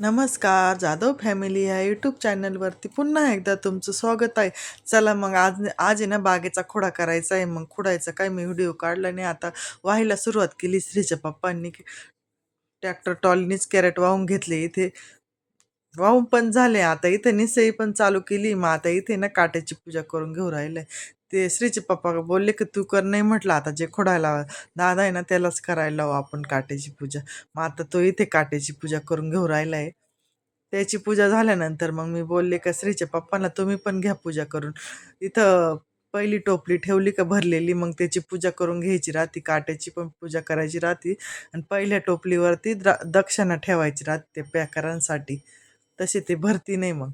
नमस्कार जाधव फॅमिली या यूट्यूब चॅनलवरती पुन्हा एकदा तुमचं स्वागत आहे. चला मग आज आज आहे ना बागेचा खोडा करायचा आहे. मग खोडायचा काय? मी व्हिडिओ काढला नाही आता व्हायला सुरुवात केली श्रीच्या पप्पांनी. ट्रॅक्टर टॉलीनीच कॅरेट वाहून घेतले इथे. वाहून पण झाले. आता इथे निसई पण चालू केली. मग आता इथे ना काट्याची पूजा करून घेऊ राहिले ते श्रीचे पप्पा बोलले की तू कर. नाही म्हटलं आता जे खोडायला दादा आहे ना त्यालाच करायला लावू आपण काट्याची पूजा. मग आता तो इथे काट्याची पूजा करून घेऊ राहिला आहे त्याची पूजा झाल्यानंतर मग मी बोलले का श्रीच्या पप्पांना तुम्ही पण घ्या पूजा करून. इथं पहिली टोपली ठेवली का भरलेली मग त्याची पूजा करून घ्यायची राहती. काट्याची पण पूजा करायची राहती. आणि पहिल्या टोपलीवरती द्रा दक्षिणा ठेवायची राहते प्याकरांसाठी. पॅकरांसाठी तसे ते भरती नाही मग.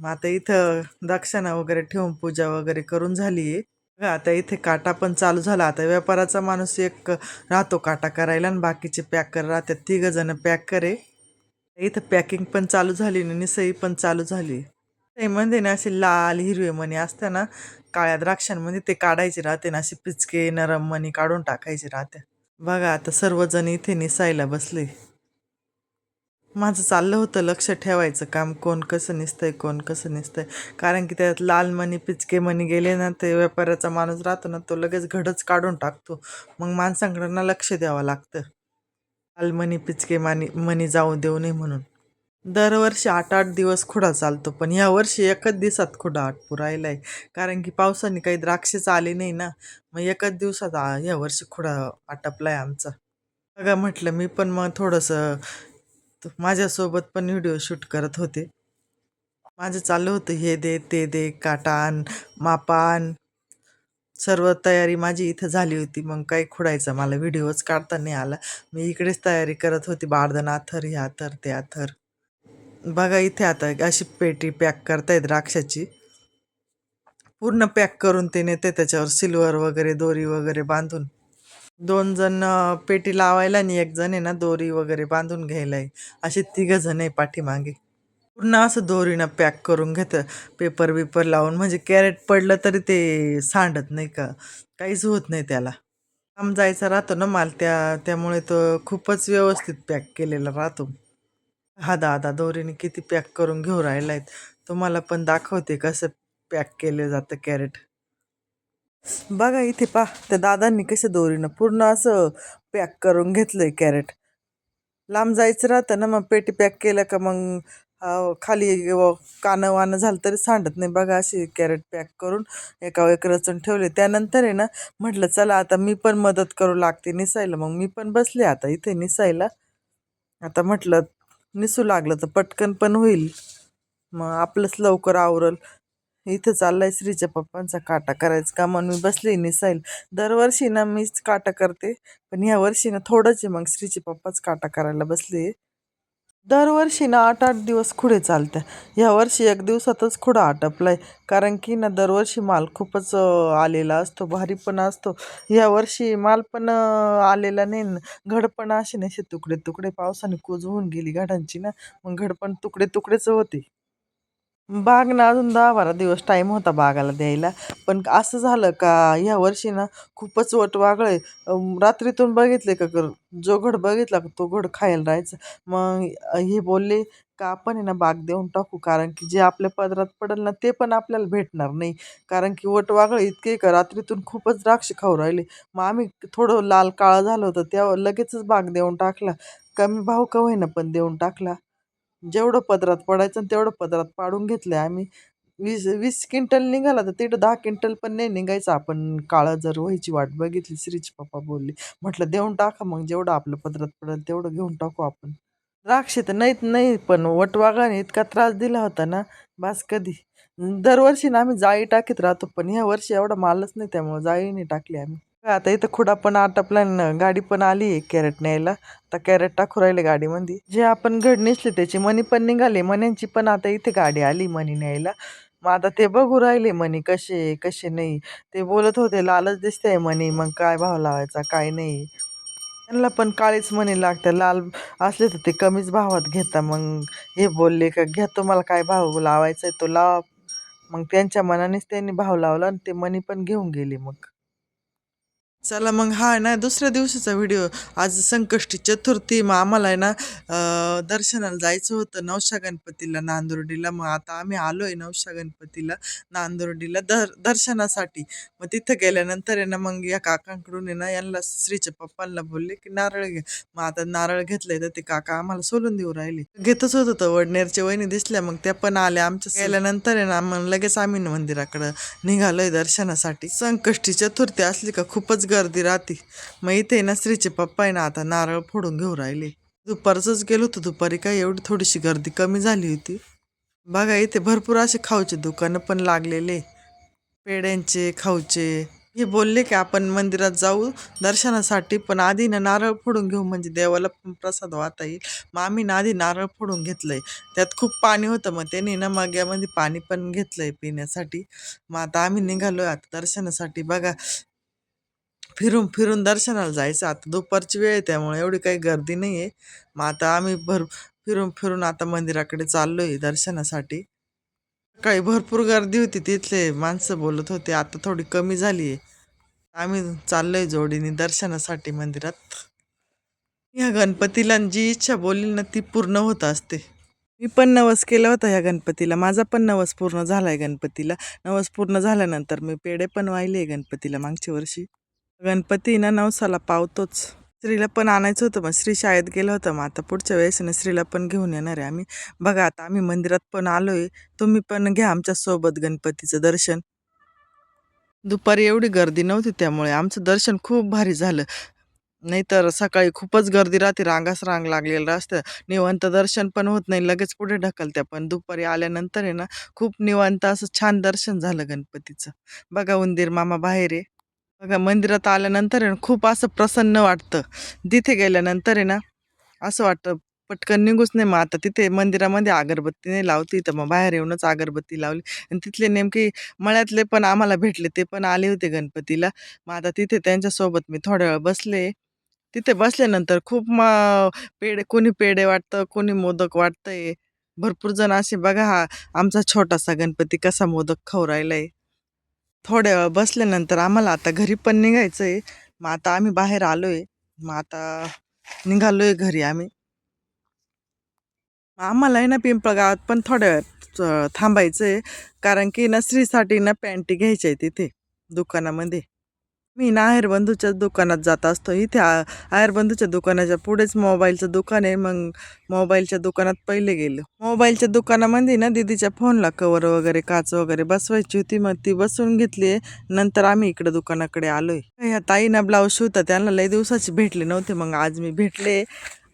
मग आता इथं दक्षिणा वगैरे ठेवून पूजा वगैरे करून झाली आहे. आता इथे काटा पण चालू झाला. आता व्यापाराचा माणूस एक राहतो काटा करायला आणि बाकीचे पॅकर राहतात. तिघं पॅक करे. इथं पॅकिंग पण चालू झाली आणि निसई पण चालू झाली. म्हणजे ना असे लाल हिरवे मणी असताना काळ्या द्राक्षांमध्ये ते काढायचे राहते ना. असे पिचके नरम मणी काढून टाकायचे राहते. बघा आता सर्वजण इथे निसायला बसले. माझं चाललं होतं लक्ष ठेवायचं काम कोण कसं निसतंय कोण कसं निसतंय. कारण की त्यात लाल मणी पिचके मणी गेले ना ते व्यापाऱ्याचा माणूस राहतो ना तो लगेच घडच काढून टाकतो. मग माणसांकडनं लक्ष द्यावं लागतं. लाल मणी पिचके मानी मणी जाऊ देऊ नये म्हणून. दरवर्षी आठ आठ दिवस खुडा चालतो पण या वर्षी एकच दिवसात खुडा आटपू राहिला आहे कारण की पावसाने काही द्राक्षेच आले नाही ना मग एकच दिवसात आ या वर्षी खुडा आटपला आहे आमचा. बघा म्हटलं मी पण मग थोडंसं माझ्यासोबत पण व्हिडिओ शूट करत होते. माझं चाललं होतं हे दे ते दे काटान मापान. सर्व तयारी माझी इथं झाली होती. मग काही खुडायचं मला व्हिडिओच काढता नाही आला. मी इकडेच तयारी करत होती. बारदन आथर ह्या थर ते थर. बघा इथे आता अशी पेटी पॅक करतायत द्राक्षाची. पूर्ण पॅक करून ते नेते त्याच्यावर सिल्वर वगैरे दोरी वगैरे बांधून. दोन जण पेटी लावायला आणि एक जण आहे ना दोरी वगैरे बांधून घ्यायला आहे असे तिघ जण आहे पाठीमागे. पूर्ण असं दोरीनं पॅक करून घेतं. पेपर बिपर लावून म्हणजे कॅरेट पडलं तरी ते सांडत नाही का? काहीच होत नाही त्याला. काम जायचा राहतो ना माल त्या त्यामुळे तो खूपच व्यवस्थित पॅक केलेला राहतो. हा दादा दोरीने किती पॅक करून घेऊ राहिला आहेत तुम्हाला पण दाखवते कसं पॅक केलं जातं कॅरेट. बघा इथे पा त्या दादांनी कसं दोरीनं पूर्ण असं पॅक करून घेतलंय कॅरेट. लांब जायचं राहतं ना मग पेटी पॅक केलं का मग खाली कानं वानं झालं तरी सांडत नाही. बघा अशी कॅरेट पॅक करून एका एक रचून ठेवले. त्यानंतर आहे ना म्हटलं चला आता मी पण मदत करू लागते निसायला. मग मी पण बसले आता इथे निसायला. आता म्हटलं निसू लागलं तर पटकन पण होईल. मग आपलंच लवकर आवरल. इथं चाललाय श्रीच्या पप्पांचा काटा करायचं का म्हणून मी बसले निसाईल. दरवर्षी ना मीच काटा करते पण ह्या वर्षी ना थोडंच आहे मग श्रीचे पप्पाच काटा करायला बसले. दरवर्षी ना आठ आठ दिवस खुडे चालत्या. ह्या वर्षी एक दिवसातच खुडा आटपलाय कारण की ना दरवर्षी माल खूपच आलेला असतो भारी पण असतो. ह्या वर्षी माल पण आलेला नाही घड पण असे नसे तुकडे तुकडे पावसाने कुजवून होऊन गेली घडांची ना मग घड पण तुकडे तुकडेच होते. बाग ना अजून दहा बारा दिवस टाईम होता बागाला द्यायला. पण असं झालं का ह्या वर्षी ना खूपच वट वागळे रात्रीतून बघितले का कर जो घड बघितला का तो घड खायला राहायचा. मग हे बोलले का आपण आहे ना बाग देऊन टाकू कारण की जे आपल्या पदरात पडेल ना ते पण आपल्याला भेटणार नाही. कारण की वट वागळे इतके का रात्रीतून खूपच द्राक्ष खाऊ राहिले. मग आम्ही थोडं लाल काळं झालं होतं तेव्हा लगेचच बाग देऊन टाकला. कमी भाव का होईना पण देऊन टाकला. जेवढं पदरात पडायचं तेवढं पदरात पाडून घेतलं आम्ही वीस वीस क्विंटल निघाला तर तिथं दहा क्विंटल पण नाही निघायचं. आपण काळं जर व्हायची वाट बघितली श्रीचे पप्पा बोलले म्हटलं देऊन टाका मग जेवढं आपलं पदरात पडेल तेवढं घेऊन टाकू आपण. द्राक्ष तर नाहीत नाही पण वटवागाने इतका त्रास दिला होता ना बास कधी? दरवर्षी ना आम्ही जाळी टाकीत राहतो पण ह्या वर्षी एवढा मालच नाही त्यामुळे जाळी नाही टाकली आम्ही. आता इथं खुडा पण आटपला गाडी पण आली आहे कॅरेट न्यायला. आता कॅरेट टाकू राहिले गाडीमध्ये. जे आपण घड नेसले त्याची मनी पण निघाले मन्यांची पण आता इथे गाडी आली मनी न्यायला. मग आता ते बघू राहिले मनी कसे कसे नाही. ते बोलत होते लालच दिसते मनी मग काय भाव लावायचा काय नाही. त्यांना पण काळीच मनी लागतं लाल असले तर ते कमीच भावात घेता. मग हे बोलले का घ्या तुम्हाला काय भाव लावायचा आहे तो लावा. मग त्यांच्या मनानेच त्यांनी भाव लावला आणि ते मनी पण घेऊन गेले मग. चला मग हा आहे ना दुसऱ्या दिवशीचा व्हिडिओ आज संकष्टी चतुर्थी मग आम्हाला आहे ना दर्शनाला जायचं होतं नवशा गणपतीला नांदुर्डीला. मग आता आम्ही आलो आहे नवशा गणपतीला नांदुर्डीला दर दर्शनासाठी. मग तिथं गेल्यानंतर आहे ना मग या काकांकडून आहे ना यांना श्रीच्या पप्पांना बोलले की नारळ घे. मग आता नारळ घेतलंय तर ते काका आम्हाला सोलून देऊ राहिले. घेतच होत होतं वडनेरच्या वहिनी दिसल्या मग त्या पण आल्या आमच्या गेल्यानंतर आहे ना मग लगेच आम्ही मंदिराकडं निघालोय दर्शनासाठी. संकष्टी चतुर्थी असली का खूपच गर्दी राहते. मग इथे ना श्रीचे पप्पा आहे ना आता नारळ फोडून घेऊ राहिले. दुपारचंच गेलो होतो दुपारी काय एवढी थोडीशी गर्दी कमी झाली होती. बघा इथे भरपूर असे खाऊचे दुकानं पण लागलेले. पेड्यांचे खाऊचे. हे बोलले की आपण मंदिरात जाऊ दर्शनासाठी पण आधी ना नारळ फोडून घेऊ म्हणजे देवाला पण प्रसाद वाहता येईल. मग आम्ही ना आधी नारळ फोडून घेतलंय. त्यात खूप पाणी होतं मग त्यांनी ना माग्यामध्ये पाणी पण घेतलंय पिण्यासाठी. मग आता आम्ही निघालोय आता दर्शनासाठी. बघा फिरून फिरून दर्शनाला जायचं. आता दुपारची वेळ आहे त्यामुळे एवढी काही गर्दी नाही आहे मग आता आम्ही भर फिरून फिरून आता मंदिराकडे चाललो आहे दर्शनासाठी. सकाळी भरपूर गर्दी होती तिथले माणसं बोलत होते. आता थोडी कमी झाली आहे आम्ही चाललो आहे जोडीने दर्शनासाठी मंदिरात. ह्या गणपतीला जी इच्छा बोलली ना ती पूर्ण होत असते. मी पण नवस केला होता ह्या गणपतीला. माझा पण नवस पूर्ण झाला आहे गणपतीला. नवस पूर्ण झाल्यानंतर मी पेढे पण वाहिले गणपतीला मागच्या वर्षी. गणपती ना नवसाला पावतोच. श्रीला पण आणायचं होतं मग श्री शाळेत गेलं होतं मग आता पुढच्या वेळेस ना श्रीला पण घेऊन येणार आहे आम्ही. बघा आता आम्ही मंदिरात पण आलोय तुम्ही पण घ्या आमच्यासोबत गणपतीचं दर्शन. दुपारी एवढी गर्दी नव्हती त्यामुळे आमचं दर्शन खूप भारी झालं. नाहीतर सकाळी खूपच गर्दी राहते रांगास रांग लागलेलं असतं. निवांत दर्शन पण होत नाही लगेच पुढे ढकलत्या पण दुपारी आल्यानंतर आहे ना खूप निवांत असं छान दर्शन झालं गणपतीचं. बघा उंदीर मामा बाहेर आहे. बघा मंदिरात आल्यानंतर आहे ना खूप असं प्रसन्न वाटतं. तिथे गेल्यानंतर आहे ना असं वाटतं पटकन निघूच नाही. मग आता तिथे मंदिरामध्ये अगरबत्ती नाही लावती तर मग बाहेर येऊनच अगरबत्ती लावली. आणि तिथले नेमके मळ्यातले पण आम्हाला भेटले ते पण आले होते गणपतीला. मग आता तिथे त्यांच्यासोबत मी थोड्या वेळ बसले. तिथे बसल्यानंतर खूप मग पेढे कोणी पेढे वाटतं कोणी मोदक वाटतंय. भरपूर जण असे बघा हा आमचा छोटासा गणपती कसा मोदक खवरायला आहे थोड्या वेळ बसल्यानंतर आम्हाला आता घरी पण निघायचं आहे मग आता आम्ही बाहेर आलो आहे मग आता निघालो आहे घरी आम्ही. आम्हाला आहे ना पिंपळगावात पण थोड्या वेळ थांबायचं आहे कारण की ना स्त्रीसाठी ना पॅन्टी घ्यायची आहे तिथे दुकानामध्ये. मी ना आहेरबंधूच्याच दुकानात जात असतो. इथे आयरबंधूच्या दुकानाच्या पुढेच मोबाईलचं दुकान आहे. मग मोबाईलच्या दुकानात पहिले गेलो. मोबाईलच्या दुकानामध्ये ना दीदीच्या फोनला कवर वगैरे काच वगैरे बसवायची होती. मग ती बसवून घेतली. नंतर आम्ही इकडे दुकानाकडे आलोय. ह्या ताईना ब्लाऊज शिवता त्यांना लई दिवसाची भेटले नव्हते. मग आज मी भेटले.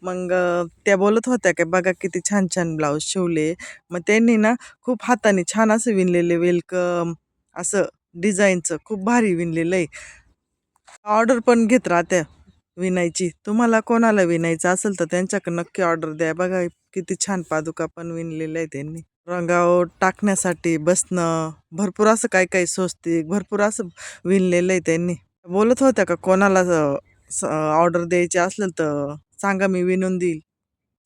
मग त्या बोलत होत्या की बघा किती छान छान ब्लाऊज शिवले. मग त्यांनी ना खूप हाताने छान असं विणलेले वेलकम असं डिझाईनचं खूप भारी विणलेलं आहे ऑर्डर पण घेत राहत्या विणायची तुम्हाला कोणाला विणायचं असेल तर त्यांच्याकडे नक्की ऑर्डर द्या. बघा किती छान पादुका पण विणलेल्या आहे त्यांनी रंगावर टाकण्यासाठी बसणं भरपूर असं काही काही स्वस्तिक भरपूर असं विणलेलं आहे त्यांनी बोलत होत्या का कोणाला ऑर्डर द्यायची असेल तर सांगा मी विणून देईल.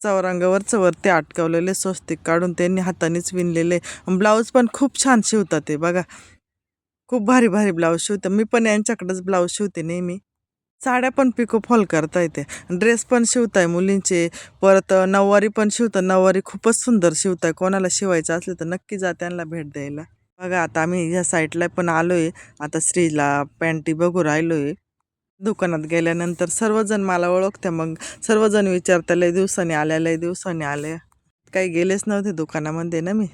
चौरंगावरचं वरती अटकवलेले स्वस्तिक काढून त्यांनी हातानेच विणलेले. ब्लाऊज पण खूप छान शिवतात ते बघा. खूप भारी भारी ब्लाऊज शिवते. मी पण यांच्याकडंच ब्लाऊज शिवते नेहमी. साड्या पण पिको फॉल करता येते. ड्रेस पण शिवताय मुलींचे. परत नऊवारी पण शिवतात. नऊवारी खूपच सुंदर शिवताय. कोणाला शिवायचं असलं तर नक्की जा त्यांना भेट द्यायला. बघा आता आम्ही ह्या साईडला पण आलो आहे आता स्त्रीला पॅन्टी बघू राहिलो आहे दुकानात गेल्यानंतर सर्वजण मला ओळखते मग सर्वजण विचारता लय दिवसांनी आल्या लय दिवसांनी आल्या. काही गेलेच नव्हते दुकानामध्ये ना मी.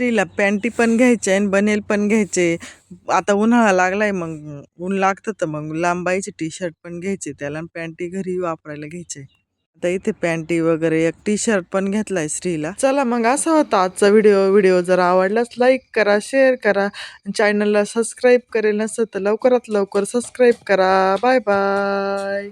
स्त्रीला पॅन्टी पण घ्यायचे आणि बनेल पण घ्यायचे. आता उन्हाळा लागलाय मग ऊन लागतं तर मग लांबायचे टी शर्ट पण घ्यायचे त्याला आणि पॅन्टी घरी वापरायला घ्यायचे. आता इथे पॅन्टी वगैरे एक टी शर्ट पण घेतलाय स्त्रीला. चला मग असा होता आजचा व्हिडिओ व्हिडिओ जर आवडलाच लाईक करा शेअर करा. चॅनलला सबस्क्राईब करेल नसतं तर लवकरात लवकर सबस्क्राईब करा. Bye bye